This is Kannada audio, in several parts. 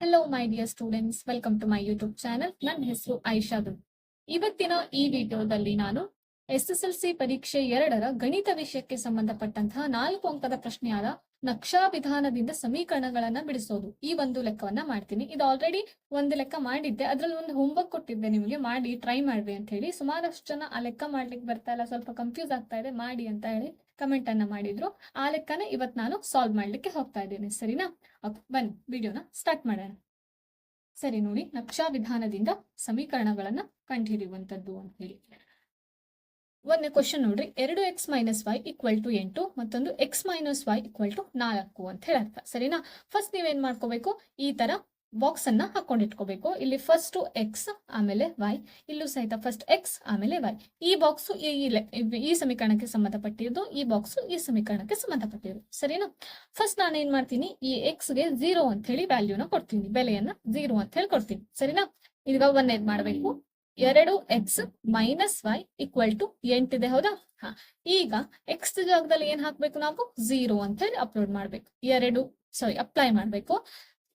Hello my dear students welcome to my YouTube channel ನನ್ನ ಹೆಸರು ಐಶಾದು ಇವತ್ತಿನ ಈ ವಿಡಿಯೋದಲ್ಲಿ ನಾನು ಎಸ್ ಎಸ್ ಎಲ್ ಸಿ ಪರೀಕ್ಷೆ ಎರಡರ ಗಣಿತ ವಿಷಯಕ್ಕೆ ಸಂಬಂಧಪಟ್ಟಂತಹ ನಾಲ್ಕು ಅಂಕದ ಪ್ರಶ್ನೆಯಾದ ನಕ್ಷಾ ವಿಧಾನದಿಂದ ಸಮೀಕರಣಗಳನ್ನ ಬಿಡಿಸೋದು. ಈ ಒಂದು ಲೆಕ್ಕವನ್ನ ಮಾಡ್ತೀನಿ. ಇದು ಆಲ್ರೆಡಿ ಒಂದು ಲೆಕ್ಕ ಮಾಡಿದ್ದೆ. ಅದ್ರಲ್ಲಿ ಒಂದು ಹೋಮ್ವರ್ಕ್ ಕೊಟ್ಟಿದ್ದೆ ನಿಮಗೆ. ಮಾಡಿ ಟ್ರೈ ಮಾಡ್ರಿ ಅಂತ ಹೇಳಿ. ಸುಮಾರಷ್ಟು ಜನ ಆ ಲೆಕ್ಕ ಮಾಡ್ಲಿಕ್ಕೆ ಬರ್ತಾ ಇಲ್ಲ. ಸ್ವಲ್ಪ ಕನ್ಫ್ಯೂಸ್ ಆಗ್ತಾ ಇದೆ. ಮಾಡಿ ಅಂತ ಹೇಳಿ. ಕಮೆಂಟ್ ಅನ್ನ ಮಾಡಿದ್ರು. ಆ ಲೆಕ್ಕನ ಇವತ್ ನಾನು ಸಾಲ್ವ್ ಮಾಡ್ಲಿಕ್ಕೆ ಹೋಗ್ತಾ ಇದ್ದೇನೆ. ಸರಿನಾ? ಬನ್ನಿ, ವಿಡಿಯೋನ ಸ್ಟಾರ್ಟ್ ಮಾಡೋಣ. ಸರಿ ನೋಡಿ, ನಕ್ಷಾ ವಿಧಾನದಿಂದ ಸಮೀಕರಣಗಳನ್ನ ಕಂಡುಹಿಡಿಯುವಂತದ್ದು ಅಂತ ಹೇಳಿ. ಒಂದನೇ ಕ್ವಶನ್ ನೋಡ್ರಿ. ಎರಡು x minus y equal to ಎಂಟು, ಮತ್ತೊಂದು x minus y equal to ನಾಲ್ಕು ಅಂತ ಹೇಳರ್ಥ. ಸರಿನಾ? ಫಸ್ಟ್ ನೀವೇನ್ ಮಾಡ್ಕೋಬೇಕು? ಈ ತರ ಬಾಕ್ಸ್ ಅನ್ನ ಹಾಕೊಂಡಿಟ್ಕೋಬೇಕು ಇಲ್ಲಿ ಫಸ್ಟ್ ಎಕ್ಸ್ ಆಮೇಲೆ ವೈ ಇಲ್ಲೂ ಸಹಿತ ಫಸ್ಟ್ ಎಕ್ಸ್ ಆಮೇಲೆ ವೈ ಈ ಬಾಕ್ಸ್ ಈ ಸಮೀಕರಣಕ್ಕೆ ಸಂಬಂಧಪಟ್ಟಿದ್ದು, ಈ ಬಾಕ್ಸ್ ಈ ಸಮೀಕರಣಕ್ಕೆ ಸಂಬಂಧಪಟ್ಟಿರೋದು ಸರಿನಾ? ಫಸ್ಟ್ ನಾನು ಏನ್ ಮಾಡ್ತೀನಿ? ಈ ಎಕ್ಸ್ಗೆ ಜೀರೋ ಅಂತ ಹೇಳಿ ವ್ಯಾಲ್ಯೂನ ಕೊಡ್ತೀನಿ. ಬೆಲೆಯನ್ನ ಜೀರೋ ಅಂತ ಹೇಳಿ ಕೊಡ್ತೀನಿ. ಸರಿನಾ? ಈಗ ಒಂದೇದ್ ಮಾಡ್ಬೇಕು? ಎರಡು x minus y equal to ಎಂಟಿದೆ ಹೌದಾ? ಹಾ. ಈಗ ಎಕ್ಸ್ ಜಾಗದಲ್ಲಿ ಏನ್ ಹಾಕ್ಬೇಕು ನಾವು? ಜೀರೋ ಅಂತ ಹೇಳಿ ಅಪ್ಲೋಡ್ ಮಾಡ್ಬೇಕು. ಎರಡು ಸಾರಿ ಅಪ್ಲೈ ಮಾಡ್ಬೇಕು.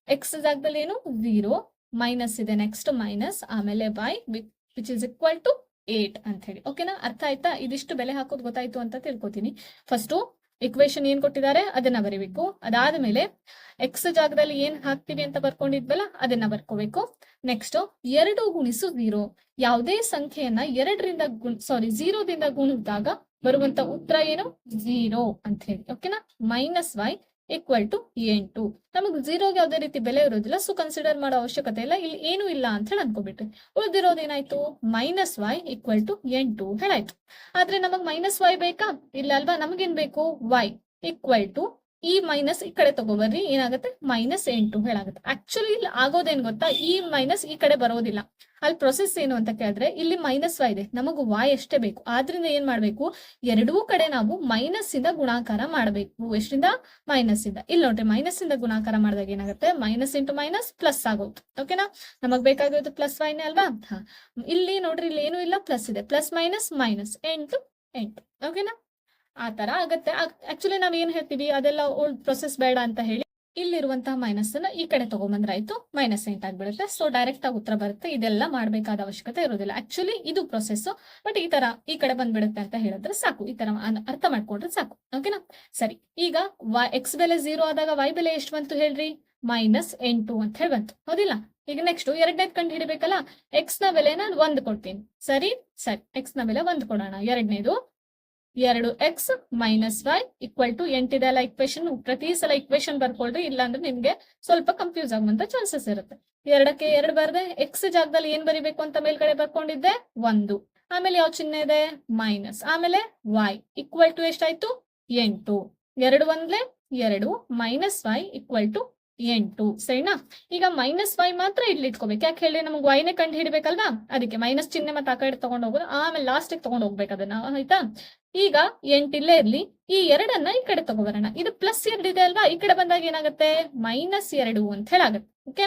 ಎಕ್ಸ್ ಜಾಗದಲ್ಲಿ ಏನು? ಝೀರೋ ಮೈನಸ್ ಇದೆ. ನೆಕ್ಸ್ಟ್ ಮೈನಸ್ ಆಮೇಲೆ by which is equal to eight ಅಂತ ಹೇಳಿ ಓಕೆನಾ ಅರ್ಥ ಆಯ್ತಾ? ಇದಿಷ್ಟು ಬೆಲೆ ಹಾಕೋದು ಗೊತ್ತಾಯ್ತು ಅಂತ ತಿಳ್ಕೊತೀನಿ. ಫಸ್ಟು ಇಕ್ವೇಶನ್ ಏನ್ ಕೊಟ್ಟಿದ್ದಾರೆ? ಅದನ್ನ ಬರೀಬೇಕು. ಅದಾದ್ಮೇಲೆ ಎಕ್ಸ್ ಜಾಗದಲ್ಲಿ ಏನ್ ಹಾಕ್ತೀವಿ ಅಂತ ಬರ್ಕೊಂಡಿದ್ವಲ್ಲ, ಅದನ್ನ ಬರ್ಕೋಬೇಕು. ನೆಕ್ಸ್ಟ್ ಎರಡು ಗುಣಿಸು ಝೀರೋ ಯಾವುದೇ ಸಂಖ್ಯೆಯನ್ನ ಎರಡರಿಂದ ಗುಣ್ ಸಾರಿ ಝೀರೋದಿಂದ ಗುಣಿಸಿದಾಗ ಬರುವಂತ ಉತ್ತರ ಏನು? ಝೀರೋ ಅಂತ ಹೇಳಿ ಓಕೆನಾ ಮೈನಸ್ ವೈ ಈಕ್ವಲ್ ಟು ಎಂಟು. ನಮಗೆ ಜೀರೋಗೆ ಯಾವುದೇ ರೀತಿ ಬೆಲೆ ಇರೋದಿಲ್ಲ ಸೊ ಕನ್ಸಿಡರ್ ಮಾಡೋ ಅವಶ್ಯಕತೆ ಇಲ್ಲ. ಇಲ್ಲಿ ಏನು ಇಲ್ಲ ಅಂತ ಹೇಳಿ ಅನ್ಕೋಬಿಟ್ರಿ. ಉಳಿದಿರೋದೇನಾಯ್ತು ಮೈನಸ್ ವೈ ಈಕ್ವಲ್ ಟು ಎಂಟು ಹೇಳಾಯ್ತು. ಆದ್ರೆ ನಮಗ್ ಮೈನಸ್ ವೈ ಬೇಕಾ? ಇಲ್ಲ ಅಲ್ವಾ? ನಮಗೇನ್ ಬೇಕು? ವೈ ಈಕ್ವಲ್ ಟು ಈ ಮೈನಸ್ ಈ ಕಡೆ ತಗೋಬರ್ರಿ ಏನಾಗುತ್ತೆ? ಮೈನಸ್ ಎಂಟು ಹೇಳಾಗುತ್ತೆ. ಆಕ್ಚುಲಿ ಇಲ್ಲಿ ಆಗೋದೇನ್ ಗೊತ್ತಾ? ಈ ಮೈನಸ್ ಈ ಕಡೆ ಬರೋದಿಲ್ಲ. ಅಲ್ಲಿ ಪ್ರೊಸೆಸ್ ಏನು ಅಂತ ಕೇಳಿದ್ರೆ, ಇಲ್ಲಿ ಮೈನಸ್ ವೈ ಇದೆ. ನಮಗ್ ವಾಯ್ ಎಷ್ಟೇ ಬೇಕು. ಆದ್ರಿಂದ ಏನ್ ಮಾಡ್ಬೇಕು? ಎರಡೂ ಕಡೆ ನಾವು ಮೈನಸ್ ಇಂದ ಗುಣಾಕಾರ ಮಾಡಬೇಕು. ಎಷ್ಟರಿಂದ ಮೈನಸ್ ಇಂದ. ಇಲ್ಲಿ ನೋಡ್ರಿ ಮೈನಸ್ ಇಂದ ಗುಣಾಕಾರ ಮಾಡಿದಾಗ ಏನಾಗುತ್ತೆ? ಮೈನಸ್ ಇಂಟು ಮೈನಸ್ ಪ್ಲಸ್ ಆಗೋದು ಓಕೆನಾ ನಮಗ್ ಬೇಕಾಗಿರೋದು ಪ್ಲಸ್ ವೈನೇ ಅಲ್ವಾ? ಇಲ್ಲಿ ನೋಡ್ರಿ, ಇಲ್ಲಿ ಏನು ಇಲ್ಲ. ಪ್ಲಸ್ ಇದೆ. ಪ್ಲಸ್ ಮೈನಸ್ ಮೈನಸ್ ಎಂಟು ಎಂಟು. ಓಕೆನಾ ಆ ತರ ಆಗತ್ತೆ. ಆಕ್ಚುಲಿ ನಾವ್ ಏನ್ ಹೇಳ್ತೀವಿ, ಅದೆಲ್ಲ ಓಲ್ಡ್ ಪ್ರೊಸೆಸ್ ಬೇಡ ಅಂತ ಹೇಳಿ ಇಲ್ಲಿರುವಂತಹ ಮೈನಸ್ ಅನ್ನ ಈ ಕಡೆ ತಗೊಂಬಂದ್ರಾಯ್ತು. ಮೈನಸ್ ಎಂಟ್ ಆಗ್ಬಿಡುತ್ತೆ. ಸೊ ಡೈರೆಕ್ಟ್ ಆಗಿ ಉತ್ತರ ಬರುತ್ತೆ. ಇದೆಲ್ಲ ಮಾಡಬೇಕಾದ ಅವಶ್ಯಕತೆ ಇರೋದಿಲ್ಲ ಆಕ್ಚುಲಿ ಇದು ಪ್ರೊಸೆಸ್ ಬಟ್ ಈ ತರ ಈ ಕಡೆ ಬಂದ್ಬಿಡುತ್ತೆ ಅಂತ ಹೇಳಿದ್ರೆ ಸಾಕು. ಈ ತರ ಅರ್ಥ ಮಾಡ್ಕೊಂಡ್ರೆ ಸಾಕು. ಓಕೆನಾ ಸರಿ. ಈಗ ಎಕ್ಸ್ ಬೆಲೆ ಜೀರೋ ಆದಾಗ ವೈ ಬೆಲೆ ಎಷ್ಟು ಬಂತು ಹೇಳ್ರಿ? ಮೈನಸ್ ಎಂಟು ಅಂತ ಹೇಳಿ ಬಂತು. ಹೌದಿಲ್ಲ? ಈಗ ನೆಕ್ಸ್ಟ್ ಎರಡನೇದ್ ಕಂಡು ಹಿಡಿಬೇಕಲ್ಲ ಎಕ್ಸ್ನ ಬೆಲೆನ ಒಂದ್ ಕೊಡ್ತೀನಿ. ಸರಿ? ಸರಿ. ಎಕ್ಸ್ನ ಬೆಲೆ ಒಂದ್ ಕೊಡೋಣ. ಎರಡನೇದು ಎರಡು x minus y equal to ಎಂಟಿದೆ ಅಲ್ಲ ಇಕ್ವೇಶನ್ ಪ್ರತಿ ಸಲ ಇಕ್ವೇಶನ್ ಬರ್ಕೊಳ್ರಿ ಇಲ್ಲಾಂದ್ರೆ ನಿಮ್ಗೆ ಸ್ವಲ್ಪ ಕನ್ಫ್ಯೂಸ್ ಆಗುವಂತ ಚಾನ್ಸಸ್ ಇರುತ್ತೆ. ಎರಡಕ್ಕೆ ಎರಡು ಬರ್ದೆ ಎಕ್ಸ್ ಜಾಗದಲ್ಲಿ ಏನ್ ಬರಿಬೇಕು ಅಂತ ಮೇಲ್ಗಡೆ ಬರ್ಕೊಂಡಿದ್ದೆ? ಒಂದು. ಆಮೇಲೆ ಯಾವ ಚಿಹ್ನೆ ಇದೆ? ಮೈನಸ್ ಆಮೇಲೆ ವೈ ಈಕ್ವಲ್ ಟು ಎಷ್ಟಾಯ್ತು? ಎಂಟು. ಎರಡು ಒಂದ್ಲೆ ಎರಡು ಮೈನಸ್ ವೈ ಈಕ್ವಲ್ ಟು ಎಂಟು, ಸರಿನಾ? ಈಗ ಮೈನಸ್ ವೈ ಮಾತ್ರ ಇಲ್ಲಿ ಇಟ್ಕೋಬೇಕು. ಯಾಕೆ ಹೇಳಿ? ನಮ್ಗೆ ವೈನೇ ಕಂಡು ಹಿಡಬೇಕಲ್ವಾ? ಅದಕ್ಕೆ ಮೈನಸ್ ಚಿಹ್ನೆ ಮತ್ತೆ ಆ ಕಡೆ ತಗೊಂಡು ಹೋಗೋದು, ಆಮೇಲೆ ಲಾಸ್ಟಿಗೆ ತಗೊಂಡು ಹೋಗ್ಬೇಕು ಅದನ್ನ, ಆಯ್ತಾ? ಈಗ ಎಂಟ್ ಇಲ್ಲೇ ಇರ್ಲಿ. ಈ ಎರಡನ್ನ ಈ ಕಡೆ ತಗೋಬರೋಣ. ಇದು ಪ್ಲಸ್ ಎರಡು ಇದೆ ಅಲ್ವಾ? ಈ ಕಡೆ ಬಂದಾಗ ಏನಾಗುತ್ತೆ? ಮೈನಸ್ ಎರಡು ಅಂತ ಹೇಳಾಗುತ್ತೆ. Okay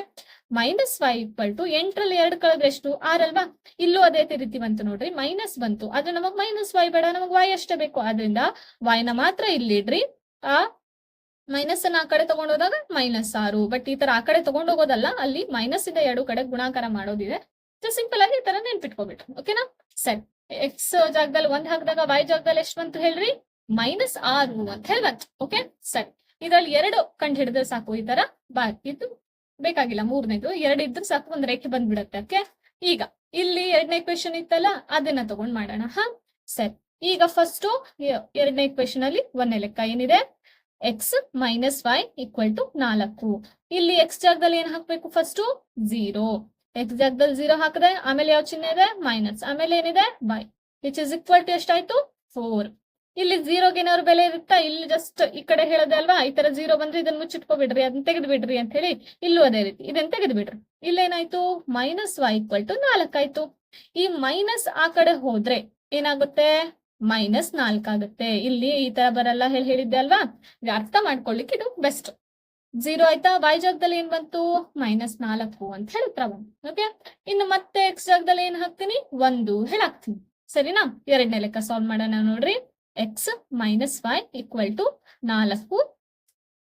minus y equal to ಎಂಟರಲ್ಲಿ ಎರಡು ಕಳೆದ್ರೆ ಎಷ್ಟು? ಆರಲ್ವಾ ಇಲ್ಲೂ ಅದೇ ರೀತಿ ಬಂತು ನೋಡ್ರಿ. ಮೈನಸ್ ಬಂತು. ಆದ್ರೆ ನಮಗ್ ಮೈನಸ್ ವೈ ಬೇಡ. ನಮಗ್ ವೈ ಅಷ್ಟೇ ಬೇಕು. ಆದ್ರಿಂದ ವೈನ ಮಾತ್ರ ಇಲ್ಲಿ ಇಡ್ರಿ. ಆ ಮೈನಸ್ ಅನ್ನ ಆ ಕಡೆ ತಗೊಂಡೋದಾಗ ಮೈನಸ್ ಆರು. ಬಟ್ ಈ ತರ ಆ ಕಡೆ ತಗೊಂಡೋಗೋದಲ್ಲ ಅಲ್ಲಿ ಮೈನಸ್ ಇಂದ ಎರಡು ಕಡೆ ಗುಣಾಕಾರ ಮಾಡೋದಿದೆ. ಸಿಂಪಲ್ ಆಗಿ ಈ ತರ ನೆನ್ಪಿಟ್ಕೋಬಿಟ್ರು ಓಕೆನಾ ಸರಿ. ಎಕ್ಸ್ ಜಾಗದಲ್ಲಿ ಒಂದ್ ಹಾಕಿದಾಗ ವೈ ಜಾಗದಲ್ಲಿ ಎಷ್ಟು ಬಂತು ಹೇಳ್ರಿ? ಮೈನಸ್ ಆರು ಅಂತ ಹೇಳಿ ಓಕೆ ಸರಿ. ಇದ್ರಲ್ಲಿ ಎರಡು ಕಂಡು ಹಿಡಿದ್ರೆ ಸಾಕು ಈ ತರ. ಬಾ, ಇದು ಬೇಕಾಗಿಲ್ಲ, ಮೂರನೇದು. ಎರಡು ಇದ್ರೆ ಸಾಕು, ಒಂದ್ ರೇಖೆ ಬಂದ್ಬಿಡತ್ತೆ. ಓಕೆ ಈಗ, ಇಲ್ಲಿ ಎರಡನೇ ಕ್ವೆಶನ್ ಇತ್ತಲ್ಲ, ಅದನ್ನ ತಗೊಂಡ್ ಮಾಡೋಣ. ಹಾ? ಸರಿ. ಈಗ ಫಸ್ಟ್ ಎರಡನೇ ಕ್ವೆಶನ್ ಅಲ್ಲಿ ಒಂದನೇ ಲೆಕ್ಕ ಏನಿದೆ? X minus y equal to ನಾಲ್ಕು. ಇಲ್ಲಿ ಎಕ್ಸ್ ಜಾಗದಲ್ಲಿ ಏನ್ ಹಾಕ್ಬೇಕು ಫಸ್ಟ್ ಝೀರೋ ಎಕ್ಸ್ ಜಾಗದಲ್ಲಿ ಝೀರೋ ಹಾಕಿದೆ ಆಮೇಲೆ ಯಾವ ಚಿಹ್ನೆ ಇದೆ? ಮೈನಸ್ ಆಮೇಲೆ ಏನಿದೆ? Y which is equal to ಎಷ್ಟಾಯ್ತು? ಫೋರ್ ಇಲ್ಲಿ ಝೀರೋಗೆ ಏನಾದ್ರು ಬೆಲೆ ಇರುತ್ತಾ? ಇಲ್ಲಿ ಜಸ್ಟ್ ಈ ಕಡೆ ಹೇಳೋದೆ ಅಲ್ವಾ? ಈ ತರ ಝೀರೋ ಬಂದ್ರೆ ಇದನ್ನ ಮುಚ್ಚಿಟ್ಕೋಬಿಡ್ರಿ, ಅದನ್ನ ತೆಗೆದು ಬಿಡ್ರಿ ಅಂತ ಹೇಳಿ ಇಲ್ಲೂ ಅದೇ ರೀತಿ. ಇದನ್ನ ತೆಗೆದು ಬಿಡ್ರಿ ಇಲ್ಲೇನಾಯ್ತು ಮೈನಸ್ ವೈ ಈಕ್ವಲ್ ಟು ನಾಲ್ಕಾಯ್ತು. ಈ ಮೈನಸ್ ಆ ಕಡೆ ಹೋದ್ರೆ ಏನಾಗುತ್ತೆ? ಮೈನಸ್ ನಾಲ್ಕಾಗುತ್ತೆ ಇಲ್ಲಿ ಈ ತರ ಬರಲ್ಲ ಹೇಳಿ ಹೇಳಿದ್ದೆ ಅಲ್ವಾ? ಅರ್ಥ ಮಾಡ್ಕೊಳ್ಲಿಕ್ಕೆ ಇದು ಬೆಸ್ಟ್. ಜೀರೋ ಆಯ್ತಾ? ವೈ ಜಾಗದಲ್ಲಿ ಏನ್ ಬಂತು? ಮೈನಸ್ ನಾಲ್ಕು ಅಂತ ಹೇಳಿ ಬಂತು. ಓಕೆ ಇನ್ನು ಮತ್ತೆ ಎಕ್ಸ್ ಜಾಗದಲ್ಲಿ ಏನ್ ಹಾಕ್ತೀನಿ? ಒಂದು ಹೇಳಾಕ್ತೀನಿ ಸರಿನಾ? ಎರಡನೇ ಲೆಕ್ಕ ಸಾಲ್ವ್ ಮಾಡೋಣ ನೋಡ್ರಿ. X minus y equal to ನಾಲ್ಕು.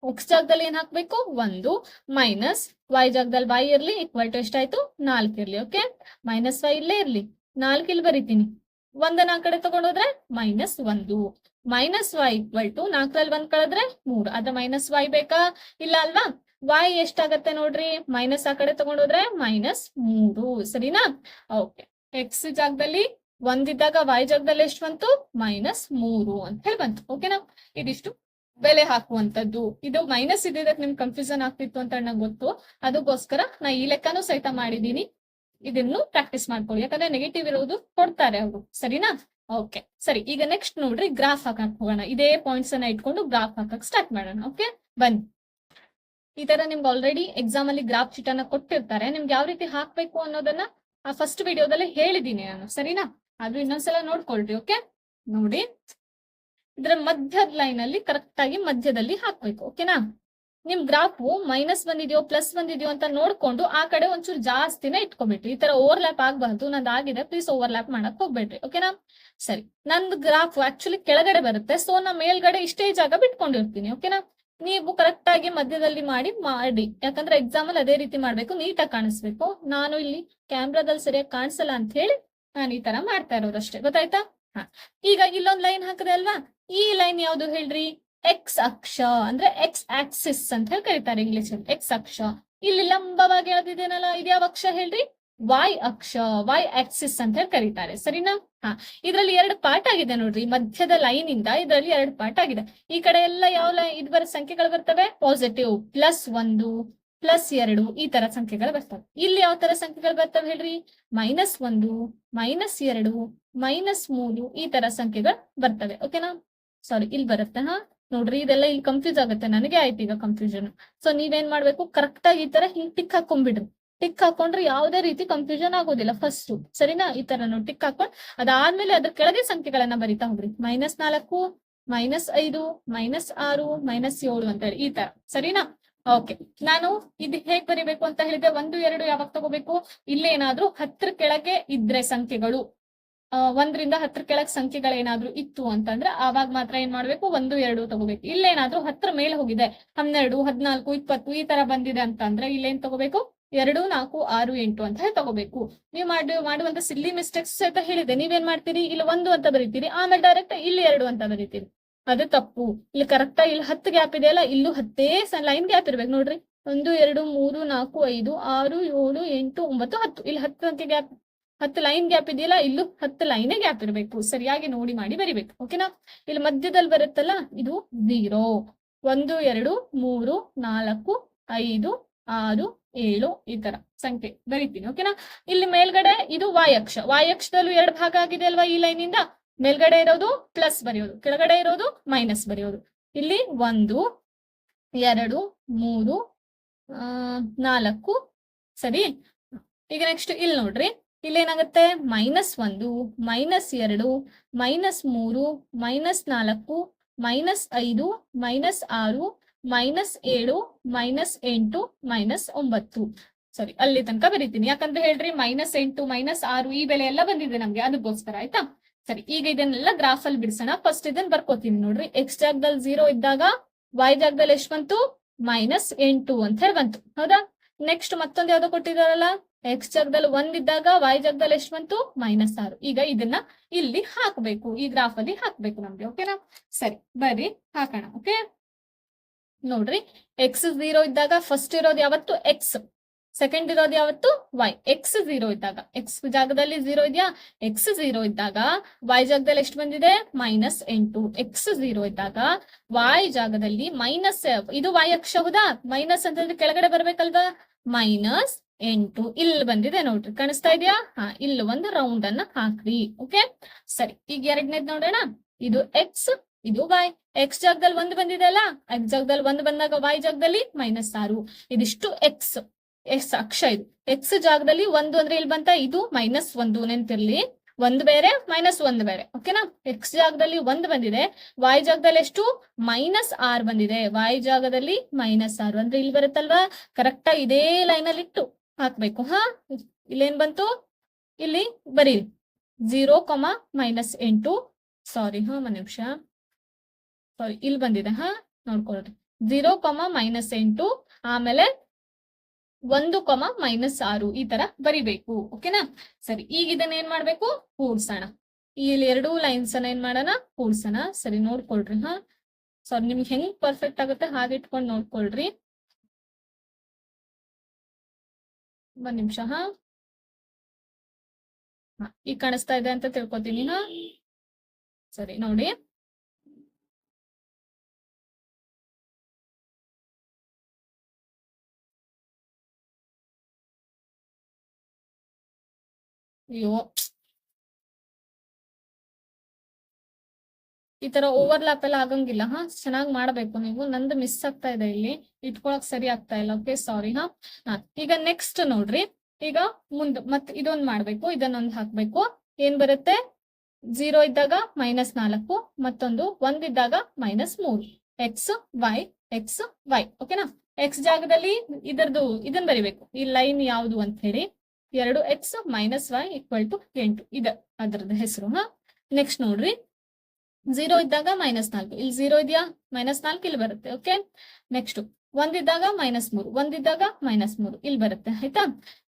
ಎಕ್ಸ್ ಜಾಗದಲ್ಲಿ ಏನ್ ಹಾಕ್ಬೇಕು? ಒಂದು. ಮೈನಸ್ ವೈ ಜಾಗದಲ್ಲಿ ವೈ ಇರ್ಲಿ ಈಕ್ವಲ್ ಟು ಎಷ್ಟಾಯ್ತು? ನಾಲ್ಕು ಇರ್ಲಿ. ಓಕೆ ಮೈನಸ್ ವೈ ಇಲ್ಲೇ ಇರ್ಲಿ. ನಾಲ್ಕು ಇಲ್ಲಿ ಬರಿತೀನಿ. ಒಂದನ್ನ ಆ ಕಡೆ ತಗೊಂಡೋದ್ರೆ ಮೈನಸ್ ಒಂದು. ಮೈನಸ್ ವೈ ಈಕ್ವಲ್ ಟು ನಾಲ್ಕರಲ್ಲಿ ಒಂದ್ ಕಳೆದ್ರೆ ಮೂರು. ಅದ ಮೈನಸ್ ವೈ ಬೇಕಾ? ಇಲ್ಲ ಅಲ್ವಾ? ವೈ ಎಷ್ಟಾಗತ್ತೆ ನೋಡ್ರಿ? ಮೈನಸ್ ಆ ಕಡೆ ತಗೊಂಡೋದ್ರೆ ಮೈನಸ್ ಮೂರು. ಸರಿನಾ? ಓಕೆ ಎಕ್ಸ್ ಜಾಗದಲ್ಲಿ ಒಂದಿದ್ದಾಗ ವೈ ಜಾಗದಲ್ಲಿ ಎಷ್ಟು ಬಂತು? ಮೈನಸ್ ಮೂರು ಅಂತ ಹೇಳಿ ಬಂತು. ಓಕೆನಾ ಇದಿಷ್ಟು ಬೆಲೆ ಹಾಕುವಂತದ್ದು ಇದು ಮೈನಸ್ ಇದ್ದಿದ್ದಕ್ಕೆ ನಿಮ್ಗೆ ಕನ್ಫ್ಯೂಷನ್ ಆಗ್ತಿತ್ತು ಅಂತ ನಂಗೆ ಗೊತ್ತು. ಅದಕ್ಕೋಸ್ಕರ ನಾ ಈ ಲೆಕ್ಕನೂ ಸಹಿತ ಮಾಡಿದೀನಿ ಇದನ್ನು ಪ್ರಾಕ್ಟೀಸ್ ಮಾಡ್ಕೊಳ್ಳಿ. ಯಾಕಂದ್ರೆ ನೆಗೆಟಿವ್ ಇರೋದು ಕೊಡ್ತಾರೆ ಅವರು. ಸರಿನಾ? ಓಕೆ ಸರಿ, ಈಗ ನೆಕ್ಸ್ಟ್ ನೋಡ್ರಿ ಗ್ರಾಫ್ ಹಾಕಕ್ ಹೋಗೋಣ. ಇದೇ ಪಾಯಿಂಟ್ಸ್ ಅನ್ನ ಇಟ್ಕೊಂಡು ಗ್ರಾಫ್ ಹಾಕಕ್ ಸ್ಟಾರ್ಟ್ ಮಾಡೋಣ. ಓಕೆ ಬನ್ನಿ. ಈ ತರ ನಿಮ್ಗೆ ಆಲ್ರೆಡಿ ಎಕ್ಸಾಮ್ ಅಲ್ಲಿ ಗ್ರಾಫ್ ಶೀಟ್ ಅನ್ನ ಕೊಟ್ಟಿರ್ತಾರೆ. ನಿಮ್ಗೆ ಯಾವ ರೀತಿ ಹಾಕ್ಬೇಕು ಅನ್ನೋದನ್ನ ಆ ಫಸ್ಟ್ ವಿಡಿಯೋದಲ್ಲಿ ಹೇಳಿದೀನಿ ನಾನು. ಸರಿನಾ? ಅದು ಇನ್ನೊಂದ್ಸಲ ನೋಡ್ಕೊಳ್ರಿ ಓಕೆ ನೋಡಿ. ಇದರ ಮಧ್ಯದ ಲೈನ್ ಅಲ್ಲಿ ಕರೆಕ್ಟ್ ಆಗಿ ಮಧ್ಯದಲ್ಲಿ ಹಾಕ್ಬೇಕು. ಓಕೆನಾ ನಿಮ್ ಗ್ರಾಫ್ ಮೈನಸ್ ಬಂದಿದ್ಯೋ ಪ್ಲಸ್ ಬಂದಿದ್ಯೋ ಅಂತ ನೋಡ್ಕೊಂಡು ಆ ಕಡೆ ಒಂಚೂರು ಜಾಸ್ತಿನೇ ಇಟ್ಕೊಬಿಟ್ರಿ. ಈ ತರ ಓವರ್ಲ್ಯಾಪ್ ಆಗ್ಬಾರ್ದು, ನಂದು ಆಗಿದೆ ಪ್ಲೀಸ್ ಓವರ್ಲ್ಯಾಪ್ ಮಾಡಕ್ ಹೋಗ್ಬೇಡ್ರಿ ಓಕೆನಾ ಸರಿ, ನಂದು ಗ್ರಾಫ್ ಆಕ್ಚುಲಿ ಕೆಳಗಡೆ ಬರುತ್ತೆ ಸೊ ನಾ ಮೇಲ್ಗಡೆ ಇಷ್ಟೇ ಜಾಗ ಬಿಟ್ಕೊಂಡಿರ್ತೀನಿ ಓಕೆನಾ ನೀವು ಕರೆಕ್ಟ್ ಆಗಿ ಮಧ್ಯದಲ್ಲಿ ಮಾಡಿ ಮಾಡಿ. ಯಾಕಂದ್ರೆ ಎಕ್ಸಾಮ್ ಅಲ್ಲಿ ಅದೇ ರೀತಿ ಮಾಡ್ಬೇಕು, ನೀಟಾಗಿ ಕಾಣಿಸ್ಬೇಕು. ನಾನು ಇಲ್ಲಿ ಕ್ಯಾಮ್ರಾದಲ್ಲಿ ಸರಿಯಾಗಿ ಕಾಣಿಸಲ್ಲ ಅಂತ ಹೇಳಿ ನಾನು ಈ ತರ ಮಾಡ್ತಾ ಇರೋದು ಅಷ್ಟೇ ಗೊತ್ತಾಯ್ತಾ? ಹಾ, ಈಗ ಇಲ್ಲೊಂದ್ ಲೈನ್ ಹಾಕಿದೆ ಅಲ್ವಾ? ಈ ಲೈನ್ ಯಾವ್ದು ಹೇಳ್ರಿ? ಎಕ್ಸ್ ಅಕ್ಷ ಅಂದ್ರೆ ಎಕ್ಸ್ ಆಕ್ಸಿಸ್ ಅಂತ ಹೇಳಿ ಕರೀತಾರೆ ಇಂಗ್ಲಿಷ್ ಅಲ್ಲಿ. ಎಕ್ಸ್ ಅಕ್ಷ. ಇಲ್ಲಿ ಲಂಬವಾಗಿ ಯಾವ್ದಿದೆನಲ್ಲ ಇದ್ಯಾವ ಅಕ್ಷ ಹೇಳ್ರಿ? ವೈ ಅಕ್ಷ ವೈ ಆಕ್ಸಿಸ್ ಅಂತ ಹೇಳಿ ಕರೀತಾರೆ. ಸರಿನಾ? ಹಾ. ಇದ್ರಲ್ಲಿ ಎರಡು ಪಾರ್ಟ್ ಆಗಿದೆ ನೋಡ್ರಿ. ಮಧ್ಯದ ಲೈನ್ ಇಂದ ಇದರಲ್ಲಿ ಎರಡು ಪಾರ್ಟ್ ಆಗಿದೆ. ಈ ಕಡೆ ಎಲ್ಲ ಯಾವ ಇದು ಬರೋ ಸಂಖ್ಯೆಗಳು ಬರ್ತವೆ? ಪಾಸಿಟಿವ್ ಪ್ಲಸ್ ಒಂದು ಪ್ಲಸ್ ಎರಡು, ಈ ತರ ಸಂಖ್ಯೆಗಳು ಬರ್ತವೆ. ಇಲ್ಲಿ ಯಾವ ತರ ಸಂಖ್ಯೆಗಳು ಬರ್ತವೆ ಹೇಳ್ರಿ? ಮೈನಸ್ ಒಂದು ಮೈನಸ್ ಎರಡು ಮೈನಸ್ ಮೂರು, ಈ ತರ ಸಂಖ್ಯೆಗಳು ಬರ್ತವೆ. ಓಕೆನಾ ಸಾರಿ ಇಲ್ಲಿ ಬರುತ್ತೆ? ಹಾ ನೋಡ್ರಿ, ಇದೆಲ್ಲ ಇಲ್ಲಿ ಕನ್ಫ್ಯೂಸ್ ಆಗುತ್ತೆ. ನನಗೆ ಆಯ್ತು ಈಗ ಕನ್ಫ್ಯೂಷನ್ ಸೊ ನೀವೇನ್ ಮಾಡ್ಬೇಕು? ಕರೆಕ್ಟ್ ಆಗಿ ಈ ತರ ಹಿಂಗ್ ಟಿಕ್ ಹಾಕೊಂಡ್ಬಿಡ್ರಿ. ಟಿಕ್ ಹಾಕೊಂಡ್ರೆ ಯಾವ್ದೇ ರೀತಿ ಕನ್ಫ್ಯೂಷನ್ ಆಗೋದಿಲ್ಲ. ಫಸ್ಟ್ ಸರಿನಾ? ಈ ತರ ನೋಡಿ ಟಿಕ್ ಹಾಕೊಂಡ್ ಅದಾದ್ಮೇಲೆ ಅದ್ರ ಕೆಳಗೆ ಸಂಖ್ಯೆಗಳನ್ನ ಬರಿತಾ ಹೋಗ್ರಿ. ಮೈನಸ್ ನಾಲ್ಕು ಮೈನಸ್ ಐದು ಮೈನಸ್ ಆರು ಮೈನಸ್ ಏಳು ಅಂತ ಹೇಳಿ. ಈ ತರ. ಸರಿನಾ? ಓಕೆ ನಾನು ಇದು ಹೇಗ್ ಬರಿಬೇಕು ಅಂತ ಹೇಳಿದ್ರೆ, ಒಂದು, ಎರಡು ಯಾವಾಗ ತಗೋಬೇಕು? ಇಲ್ಲೇನಾದ್ರೂ ಹತ್ರ ಕೆಳಗೆ ಇದ್ರೆ ಸಂಖ್ಯೆಗಳು. ಒಂದ್ರಿಂದ ಹತ್ರ ಕೆಳಗ್ ಸಂಖ್ಯೆಗಳೇನಾದ್ರೂ ಇತ್ತು ಅಂತಂದ್ರೆ ಆವಾಗ ಮಾತ್ರ ಏನ್ ಮಾಡ್ಬೇಕು? ಒಂದು, ಎರಡು ತಗೋಬೇಕು. ಇಲ್ಲೇನಾದ್ರೂ ಹತ್ರ ಮೇಲೆ ಹೋಗಿದೆ. ಹನ್ನೆರಡು, ಹದ್ನಾಲ್ಕು, ಇಪ್ಪತ್ತು ಈ ತರ ಬಂದಿದೆ ಅಂತಂದ್ರೆ ಇಲ್ಲೇನ್ ತಗೋಬೇಕು? ಎರಡು, ನಾಲ್ಕು, ಆರು, ಎಂಟು ಅಂತ ಹೇಳಿ ತಗೋಬೇಕು. ನೀವು ಮಾಡಿ, ಮಾಡುವಂತ ಸಿಲ್ಲಿ ಮಿಸ್ಟೇಕ್ಸ್ ಸಹಿತ ಹೇಳಿದೆ ನೀವೇನ್ ಮಾಡ್ತೀರಿ? ಇಲ್ಲಿ ಒಂದು ಅಂತ ಬರೀತೀರಿ. ಆಮೇಲೆ ಡೈರೆಕ್ಟ್ ಇಲ್ಲಿ ಎರಡು ಅಂತ ಬರೀತೀರಿ. ಅದು ತಪ್ಪು. ಇಲ್ಲಿ ಕರೆಕ್ಟ್ ಇಲ್ಲಿ ಹತ್ತು ಗ್ಯಾಪ್ ಇದೆಯಲ್ಲ, ಇಲ್ಲೂ ಹತ್ತೇ ಲೈನ್ ಗ್ಯಾಪ್ ಇರ್ಬೇಕು ನೋಡ್ರಿ. ಒಂದು, ಎರಡು, ಮೂರು, ನಾಲ್ಕು, ಐದು, ಆರು, ಏಳು, ಎಂಟು, ಒಂಬತ್ತು, ಹತ್ತು. ಇಲ್ಲಿ ಹತ್ತು ಅಂಕೆ ಗ್ಯಾಪ್ ಹತ್ತು ಲೈನ್ ಗ್ಯಾಪ್ ಇದೆಯಲ್ಲ, ಇಲ್ಲೂ ಹತ್ತು ಲೈನೇ ಗ್ಯಾಪ್ ಇರಬೇಕು. ಸರಿಯಾಗಿ ನೋಡಿ ಮಾಡಿ ಬರಿಬೇಕು. ಓಕೆನಾ ಇಲ್ಲಿ ಮಧ್ಯದಲ್ಲಿ ಬರುತ್ತಲ್ಲ, ಇದು ಝೀರೋ ಒಂದು, ಎರಡು, ಮೂರು, ನಾಲ್ಕು, ಐದು, ಆರು, ಏಳು ಈ ತರ ಸಂಖ್ಯೆ ಬರಿತೀನಿ. ಓಕೆನಾ ಇಲ್ಲಿ ಮೇಲ್ಗಡೆ ಇದು ವಾಯಕ್ಷ ಅಕ್ಷ. ವಾಯ್ ಅಕ್ಷದಲ್ಲೂ ಎರಡು ಭಾಗ ಆಗಿದೆ ಅಲ್ವಾ ಈ ಲೈನ್ ಇಂದ? ಮೇಲ್ಗಡೆ ಇರೋದು ಪ್ಲಸ್ ಬರೆಯೋದು, ಕೆಳಗಡೆ ಇರೋದು ಮೈನಸ್ ಬರೆಯೋದು. ಇಲ್ಲಿ ಒಂದು, ಎರಡು, ಮೂರು ನಾಲ್ಕು. ಸರಿ? ಈಗ ನೆಕ್ಸ್ಟ್ ಇಲ್ಲಿ ನೋಡ್ರಿ. ಇಲ್ಲಿ ಏನಾಗುತ್ತೆ ಮೈನಸ್ ಒಂದು, ಮೈನಸ್ ಎರಡು, ಮೈನಸ್ ಮೂರು, ಮೈನಸ್ ನಾಲ್ಕು, ಮೈನಸ್ ಐದು, ಮೈನಸ್ ಆರು, ಮೈನಸ್ ಏಳು, ಮೈನಸ್ ಎಂಟು, ಮೈನಸ್ ಒಂಬತ್ತು. ಸಾರಿ, ಅಲ್ಲಿ ತನಕ ಬರೀತೀನಿ. ಯಾಕಂದ್ರೆ ಹೇಳ್ರಿ, ಮೈನಸ್ ಎಂಟು, ಮೈನಸ್ ಆರು ಈ ಬೆಲೆ ಎಲ್ಲ ಬಂದಿದೆ ನಮ್ಗೆ. ಅದಕ್ಕೋಸ್ಕರ ಆಯ್ತಾ? ಸರಿ, ಈಗ ಇದನ್ನೆಲ್ಲ ಗ್ರಾಫ್ ಅಲ್ಲಿ ಬಿಡಿಸೋಣ. ಫಸ್ಟ್ ಇದನ್ನ ಬರ್ಕೋತೀನಿ ನೋಡ್ರಿ. ಎಕ್ಸ್ ಜಾಗದಲ್ಲಿ ಝೀರೋ ಇದ್ದಾಗ ವೈ ಜಾಗದಲ್ಲಿ ಎಷ್ಟು ಬಂತು? ಮೈನಸ್ ಎಂಟು ಅಂತ ಹೇಳಿ ಬಂತು. ಹೌದಾ? ನೆಕ್ಸ್ಟ್ ಮತ್ತೊಂದು ಯಾವ್ದೋ ಕೊಟ್ಟಿದಾರಲ್ಲ? ಎಕ್ಸ್ ಜಾಗದಲ್ಲಿ ಒಂದ್ ಇದ್ದಾಗ ವೈ ಜಾಗದಲ್ಲಿ ಎಷ್ಟು ಬಂತು? ಮೈನಸ್ ಆರು. ಈಗ ಇದನ್ನ ಇಲ್ಲಿ ಹಾಕ್ಬೇಕು. ಈ ಗ್ರಾಫ್ ಅಲ್ಲಿ ಹಾಕ್ಬೇಕು ನಮ್ಗೆ ಓಕೆನಾ ಸರಿ, ಬರ್ರಿ, ಹಾಕೋಣ ಓಕೆ ನೋಡ್ರಿ ಎಕ್ಸ್ ಝೀರೋ ಇದ್ದಾಗ ಫಸ್ಟ್ ಇರೋದು ಯಾವತ್ತು? ಎಕ್ಸ್ ಸೆಕೆಂಡ್ ಇರೋದು ಯಾವತ್ತು? ವೈ ಎಕ್ಸ್ ಝೀರೋ ಇದ್ದಾಗ. ಎಕ್ಸ್ ಜಾಗದಲ್ಲಿ ಝೀರೋ ಇದೆಯಾ? ಎಕ್ಸ್ ಝೀರೋ ಇದ್ದಾಗ ವೈ ಜಾಗದಲ್ಲಿ ಎಷ್ಟು ಬಂದಿದೆ? ಮೈನಸ್ ಎಂಟು. ಎಕ್ಸ್ ಝೀರೋ ಇದ್ದಾಗ ವೈ ಜಾಗದಲ್ಲಿ ಮೈನಸ್, ಇದು ವೈ ಅಕ್ಷ ಹೌದಾ? ಮೈನಸ್ ಅಂತಂದ್ರೆ ಕೆಳಗಡೆ ಬರ್ಬೇಕಲ್ವಾ? ಮೈನಸ್ ಎಂಟು, ಇಲ್ಲಿ ಬಂದಿದೆ ನೋಡ್ರಿ, ಕಾಣಿಸ್ತಾ ಇದೆಯಾ? ಹಾ, ಇಲ್ಲಿ ಒಂದು ರೌಂಡ್ ಅನ್ನ ಹಾಕ್ರಿ ಓಕೆ ಸರಿ, ಈಗ ಎರಡನೇದ್ ನೋಡೋಣ, ಇದು ಎಕ್ಸ್ ಇದು ವೈ ಎಕ್ಸ್ ಜಾಗದಲ್ಲಿ ಒಂದು ಬಂದಿದೆ ಅಲ್ಲ ಎಕ್ಸ್ ಜಾಗದಲ್ಲಿ ಒಂದು ಬಂದಾಗ ವೈ ಜಾಗದಲ್ಲಿ ಮೈನಸ್ ಆರು, ಇದಿಷ್ಟು ಎಕ್ಸ್ ಎಕ್ಸ್ ಅಕ್ಷ ಇದು ಎಕ್ಸ್ ಜಾಗದಲ್ಲಿ ಒಂದು ಅಂದ್ರೆ ಇಲ್ಲಿ ಬಂತ, ಇದು ಮೈನಸ್ ಒಂದು ನೆನ್ಪಿರ್ಲಿ, ಒಂದು ಬೇರೆ ಮೈನಸ್ ಒಂದ್ ಬೇರೆ ಓಕೆನಾ ಎಕ್ಸ್ ಜಾಗದಲ್ಲಿ ಒಂದು ಬಂದಿದೆ ವೈ ಜಾಗದಲ್ಲಿ ಎಷ್ಟು? ಮೈನಸ್ ಆರ್ ಬಂದಿದೆ ವೈ ಜಾಗದಲ್ಲಿ ಮೈನಸ್ ಆರ್, ಅಂದ್ರೆ ಇಲ್ಲಿ ಬರುತ್ತಲ್ವಾ? ಕರೆಕ್ಟ್ ಇದೇ ಲೈನ್ ಅಲ್ಲಿ ಇಟ್ಟು ಹಾಕ್ಬೇಕು ಹಾ, ಇಲ್ಲೇನ್ ಬಂತು? ಇಲ್ಲಿ ಬರೀರಿ ಝೀರೋ ಕೊಮ ಮೈನಸ್ ಎಂಟು. ಸಾರಿ ಹಾ, ಒಂದ್ ನಿಮಿಷ. ಸಾರಿ ಇಲ್ಲಿ ಬಂದಿದೆ. ಹಾ ನೋಡ್ಕೊಳ್ರಿ ಜೀರೋ ಕಾಮ ಮೈನಸ್ ಎಂಟು, ಆಮೇಲೆ ಒಂದು ಕಾಮ ಮೈನಸ್ ಆರು ಈ ತರ ಬರಿಬೇಕು. ಓಕೆನಾ? ಸರಿ, ಈಗ ಇದನ್ನ ಏನ್ ಮಾಡ್ಬೇಕು? ಕೂಡ್ಸೋಣ. ಇಲ್ಲಿ ಎರಡು ಲೈನ್ಸ್ ಅನ್ನ ಏನ್ ಮಾಡೋಣ? ಕೂಡ್ಸೋಣ. ಸರಿ, ನೋಡ್ಕೊಳ್ರಿ. ಹಾ. ಸಾರಿ ನಿಮ್ಗೆ ಹೆಂಗ್ ಪರ್ಫೆಕ್ಟ್ ಆಗುತ್ತೆ ಹಾಗೆ ಇಟ್ಕೊಂಡು ನೋಡ್ಕೊಳ್ರಿ. ಒಂದ್ ನಿಮಿಷ ಹಾ? ಈಗ ಕಾಣಿಸ್ತಾ ಇದೆ ಅಂತ ತಿಳ್ಕೊತೀನಿ ಸರಿ ನೋಡಿ. ಅಯ್ಯೋ. ಈ ತರ ಓವರ್ಲ್ಯಾಪ್ ಎಲ್ಲ ಆಗಂಗಿಲ್ಲ, ಹಾ? ಚೆನ್ನಾಗಿ ಮಾಡ್ಬೇಕು ನೀವು. ನಂದು ಮಿಸ್ ಆಗ್ತಾ ಇದೆ ಇಲ್ಲಿ. ಇಟ್ಕೊಳಕ್ ಸರಿ ಆಗ್ತಾ ಇಲ್ಲ. ಓಕೆ ಸಾರಿ ಹಾ? ಹಾ ಈಗ ನೆಕ್ಸ್ಟ್ ನೋಡ್ರಿ. ಈಗ ಮುಂದ್ ಮತ್ ಇದೊಂದ್ ಮಾಡ್ಬೇಕು, ಇದನ್ನೊಂದ್ ಹಾಕ್ಬೇಕು. ಏನ್ ಬರುತ್ತೆ? ಜೀರೋ ಇದ್ದಾಗ ಮೈನಸ್ ನಾಲ್ಕು, ಮತ್ತೊಂದು ಒಂದಿದ್ದಾಗ ಮೈನಸ್ ಮೂರು. ಎಕ್ಸ್ ವೈ ಎಕ್ಸ್ ವೈ ಓಕೆನಾ ಎಕ್ಸ್ ಜಾಗದಲ್ಲಿ ಇದರದು ಇದನ್ ಬರಿಬೇಕು. ಈ ಲೈನ್ ಯಾವುದು ಅಂತ ಹೇಳಿ. ಎರಡು x minus y equal to ಎಂಟು. ಇದ ಅದರದ ಹೆಸರು, ಹಾ? ನೆಕ್ಸ್ಟ್ ನೋಡ್ರಿ. ಝೀರೋ ಇದ್ದಾಗ ಮೈನಸ್ ನಾಲ್ಕು. ಇಲ್ಲಿ ಝೀರೋ ಇದೆಯಾ? ಮೈನಸ್ ನಾಲ್ಕು ಇಲ್ಲಿ ಬರುತ್ತೆ ಓಕೆ ನೆಕ್ಸ್ಟ್ ಒಂದಿದ್ದಾಗ ಮೈನಸ್ ಮೂರು. ಒಂದಿದ್ದಾಗ ಮೈನಸ್ ಮೂರು. ಇಲ್ಲಿ ಬರುತ್ತೆ, ಆಯ್ತಾ?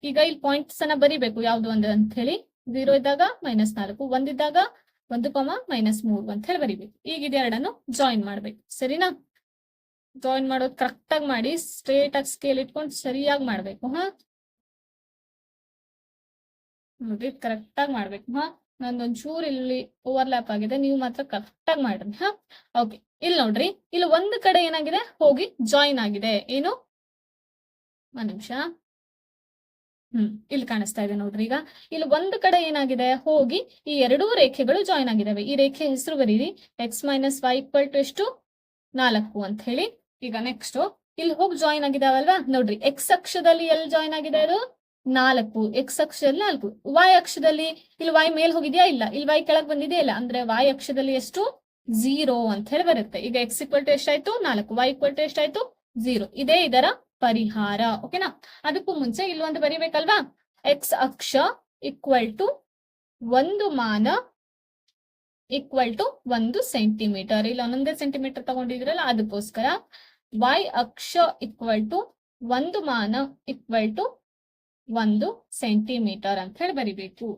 ಈಗ ಇಲ್ಲಿ ಪಾಯಿಂಟ್ಸ್ ಅನ್ನ ಬರಿಬೇಕು. ಯಾವ್ದು ಒಂದು ಅಂತ ಹೇಳಿ. ಜೀರೋ ಇದ್ದಾಗ ಮೈನಸ್ ನಾಲ್ಕು. ಒಂದಿದ್ದಾಗ ಒಂದು ಕಾಮ ಮೈನಸ್ ಮೂರು ಅಂತ ಹೇಳಿ ಬರಿಬೇಕು. ಈಗ ಇದೆರಡನ್ನು ಜಾಯಿನ್ ಮಾಡ್ಬೇಕು. ಸರಿನಾ? ಜಾಯಿನ್ ಮಾಡೋದು ಕರೆಕ್ಟ್ ಆಗಿ ಮಾಡಿ ಸ್ಟ್ರೇಟ್ ಆಗಿ ಸ್ಕೇಲ್ ಇಟ್ಕೊಂಡು ಸರಿಯಾಗಿ ಮಾಡ್ಬೇಕು, ಹಾ? ನೋಡಿ ಕರೆಕ್ಟ್ ಆಗಿ ಮಾಡ್ಬೇಕು, ಹಾ? ನಂದೊಂದ್ ಚೂರ್ ಇಲ್ಲಿ ಓವರ್ಲ್ಯಾಪ್ ಆಗಿದೆ. ನೀವು ಮಾತ್ರ ಕರೆಕ್ಟ್ ಆಗಿ ಮಾಡ್ರಿ ಹಾ? ಓಕೆ ಇಲ್ಲಿ ನೋಡ್ರಿ. ಇಲ್ಲಿ ಒಂದು ಕಡೆ ಏನಾಗಿದೆ? ಹೋಗಿ ಜಾಯಿನ್ ಆಗಿದೆ. ಏನು? ಒಂದ್ ನಿಮಿಷ. ಹ್ಮ್. ಇಲ್ಲಿ ಕಾಣಿಸ್ತಾ ಇದೆ ನೋಡ್ರಿ ಈಗ. ಇಲ್ಲಿ ಒಂದು ಕಡೆ ಏನಾಗಿದೆ? ಹೋಗಿ ಈ ಎರಡೂ ರೇಖೆಗಳು ಜಾಯಿನ್ ಆಗಿದಾವೆ. ಈ ರೇಖೆ ಹೆಸರು ಬರೀರಿ. X minus y equal to ಎಷ್ಟು? ನಾಲ್ಕು ಅಂತ ಹೇಳಿ. ಈಗ ನೆಕ್ಸ್ಟ್ ಇಲ್ಲಿ ಹೋಗಿ ಜಾಯಿನ್ ಆಗಿದಾವಲ್ವಾ? ನೋಡ್ರಿ. ಎಕ್ಸ್ ಅಕ್ಷದಲ್ಲಿ ಎಲ್ಲಿ ಜಾಯಿನ್ ಆಗಿದೆ ಅದು ನಾಲ್ಕು ಎಕ್ಸ್ ಅಕ್ಷದಲ್ಲಿ ನಾಲ್ಕು. ವೈ ಅಕ್ಷದಲ್ಲಿ ಇಲ್ಲಿ ವೈ ಮೇಲ್ ಹೋಗಿದ್ಯಾ? ಇಲ್ಲ. ಇಲ್ಲಿ ವೈ ಕೆಳಗ್ ಬಂದಿದೆಯಾ? ಇಲ್ಲ. ಅಂದ್ರೆ ವೈ ಅಕ್ಷದಲ್ಲಿ ಎಷ್ಟು? ಝೀರೋ ಅಂತ ಹೇಳಿ ಬರುತ್ತೆ. ಈಗ ಎಕ್ಸ್ ಈಕ್ವಲ್ ಟು ಎಷ್ಟಾಯ್ತು? ನಾಲ್ಕು. ವೈ ಈಕ್ವಲ್ ಟು ಎಷ್ಟಾಯ್ತು? ಝೀರೋ ಇದೇ ಇದರ ಪರಿಹಾರ. ಓಕೆನಾ ಅದಕ್ಕೂ ಮುಂಚೆ ಇಲ್ಲಿ ಒಂದು ಬರಿಬೇಕಲ್ವಾ? ಎಕ್ಸ್ ಅಕ್ಷ ಇಕ್ವಲ್ ಟು ಒಂದು ಮಾನ ಇಕ್ವಲ್ ಟು ಒಂದು ಸೆಂಟಿಮೀಟರ್ ಇಲ್ಲಿ, ಒಂದೊಂದೇ ಸೆಂಟಿಮೀಟರ್ ತಗೊಂಡಿದ್ರಲ್ಲ, ಅದಕ್ಕೋಸ್ಕರ ವೈ ಅಕ್ಷ ಇಕ್ವಲ್ ಟು ಒಂದು ಮಾನ ಇಕ್ವಲ್ ಟು ಒಂದು ಸೆಂಟಿಮೀಟರ್ ಅಂತ ಹೇಳಿ ಬರಿಬೇಕು.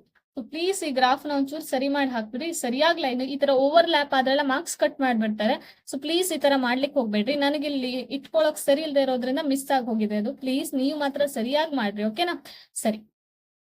ಪ್ಲೀಸ್ ಈ ಗ್ರಾಫ್ ಒಂಚೂರು ಸರಿ ಮಾಡಿ ಹಾಕ್ಬಿಡಿ. ಸರಿಯಾಗಿ ಲೈನ್ ಈ ತರ ಓವರ್ ಲ್ಯಾಪ್ ಆದ್ರೆಲ್ಲ ಮಾರ್ಕ್ಸ್ ಕಟ್ ಮಾಡ್ಬಿಡ್ತಾರೆ. ಸೊ ಪ್ಲೀಸ್ ಈ ತರ ಮಾಡ್ಲಿಕ್ಕೆ ಹೋಗ್ಬೇಡ್ರಿ. ನನಗೆ ಇಲ್ಲಿ ಇಟ್ಕೊಳಕ್ ಸರಿ ಇಲ್ಲದೆ ಇರೋದ್ರಿಂದ ಮಿಸ್ ಆಗಿ ಹೋಗಿದೆ ಅದು. ಪ್ಲೀಸ್ ನೀವು ಮಾತ್ರ ಸರಿಯಾಗಿ ಮಾಡ್ರಿ ಓಕೆನಾ ಸರಿ.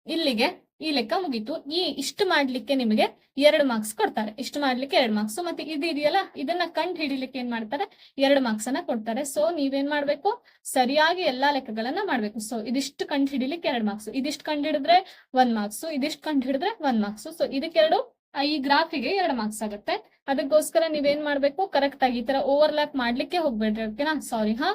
ಇಲ್ಲಿಗೆ ಈ ಲೆಕ್ಕ ಮುಗೀತು. ಈ ಇಷ್ಟು ಮಾಡ್ಲಿಕ್ಕೆ ನಿಮಗೆ ಎರಡು ಮಾರ್ಕ್ಸ್ ಕೊಡ್ತಾರೆ. ಇಷ್ಟು ಮಾಡ್ಲಿಕ್ಕೆ ಎರಡು ಮಾರ್ಕ್ಸ್ ಮತ್ತೆ ಇದು ಇದೆಯಲ್ಲ? ಇದನ್ನ ಕಂಡು ಹಿಡಿಲಿಕ್ಕೆ ಏನ್ ಮಾಡ್ತಾರೆ? ಎರಡು ಮಾರ್ಕ್ಸ್ ಅನ್ನ ಕೊಡ್ತಾರೆ. ಸೊ ನೀವೇನ್ ಮಾಡ್ಬೇಕು? ಸರಿಯಾಗಿ ಎಲ್ಲಾ ಲೆಕ್ಕಗಳನ್ನ ಮಾಡ್ಬೇಕು. ಸೊ ಇದಿಷ್ಟು ಕಂಡು ಹಿಡಿಲಿಕ್ಕೆ ಎರಡು ಮಾರ್ಕ್ಸ್ ಇದಿಷ್ಟು ಕಂಡು ಹಿಡಿದ್ರೆ ಒಂದ್ ಮಾರ್ಕ್ಸ್ ಇದಿಷ್ಟು ಕಂಡು ಹಿಡಿದ್ರೆ ಒಂದ್ ಮಾರ್ಕ್ಸ್ ಸೊ ಇದಕ್ಕೆರಡು ಈ ಗ್ರಾಫಿಗೆ ಎರಡು ಮಾರ್ಕ್ಸ್ ಆಗುತ್ತೆ. ಅದಕ್ಕೋಸ್ಕರ ನೀವೇನ್ ಮಾಡ್ಬೇಕು? ಕರೆಕ್ಟ್ ಆಗಿ ಈ ತರ ಓವರ್ಲ್ಯಾಪ್ ಮಾಡ್ಲಿಕ್ಕೆ ಹೋಗ್ಬೇಡ್ರಿ. ಓಕೆನಾ ಸಾರಿ ಹಾ?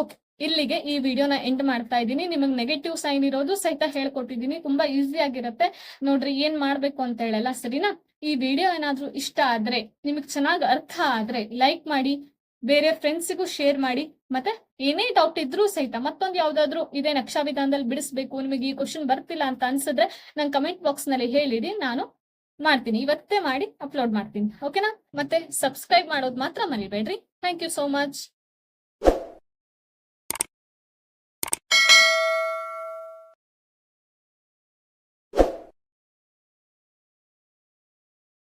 ಓಕೆ ಇಲ್ಲಿಗೆ ಈ ವಿಡಿಯೋನ ಎಂಡ್ ಮಾಡ್ತಾ ಇದ್ದೀನಿ. ನಿಮಗೆ ನೆಗೆಟಿವ್ ಸೈನ್ ಇರೋದು ಸಹಿತ ಹೇಳ್ಕೊಟ್ಟಿದ್ದೀನಿ. ತುಂಬಾ ಈಸಿ ಆಗಿರುತ್ತೆ. ನೋಡ್ರಿ ಏನ್ ಮಾಡ್ಬೇಕು ಅಂತ ಹೇಳಲ್ಲ, ಸರಿನಾ? ಈ ವಿಡಿಯೋ ಏನಾದ್ರೂ ಇಷ್ಟ ಆದ್ರೆ, ನಿಮಗೆ ಚೆನ್ನಾಗಿ ಅರ್ಥ ಆದ್ರೆ ಲೈಕ್ ಮಾಡಿ, ಬೇರೆ ಫ್ರೆಂಡ್ಸಿಗೂ ಶೇರ್ ಮಾಡಿ, ಮತ್ತೆ ಏನೇ ಡೌಟ್ ಇದ್ರೂ ಸಹಿತ ಮತ್ತೊಂದು ಯಾವ್ದಾದ್ರು ಇದೇ ನಕ್ಷಾ ವಿಧಾನದಲ್ಲಿ ಬಿಡಿಸ್ಬೇಕು, ನಿಮಗೆ ಈ ಕ್ವಶನ್ ಬರ್ತಿಲ್ಲ ಅಂತ ಅನ್ಸಿದ್ರೆ ನಂಗೆ ಕಮೆಂಟ್ ಬಾಕ್ಸ್ನಲ್ಲಿ ಹೇಳಿಡಿ ನಾನು ಮಾಡ್ತೀನಿ. ಇವತ್ತೇ ಮಾಡಿ ಅಪ್ಲೋಡ್ ಮಾಡ್ತೀನಿ. ಓಕೆನಾ ಮತ್ತೆ ಸಬ್ಸ್ಕ್ರೈಬ್ ಮಾಡೋದು ಮಾತ್ರ ಮರಿಬೇಡ್ರಿ. Thank you so much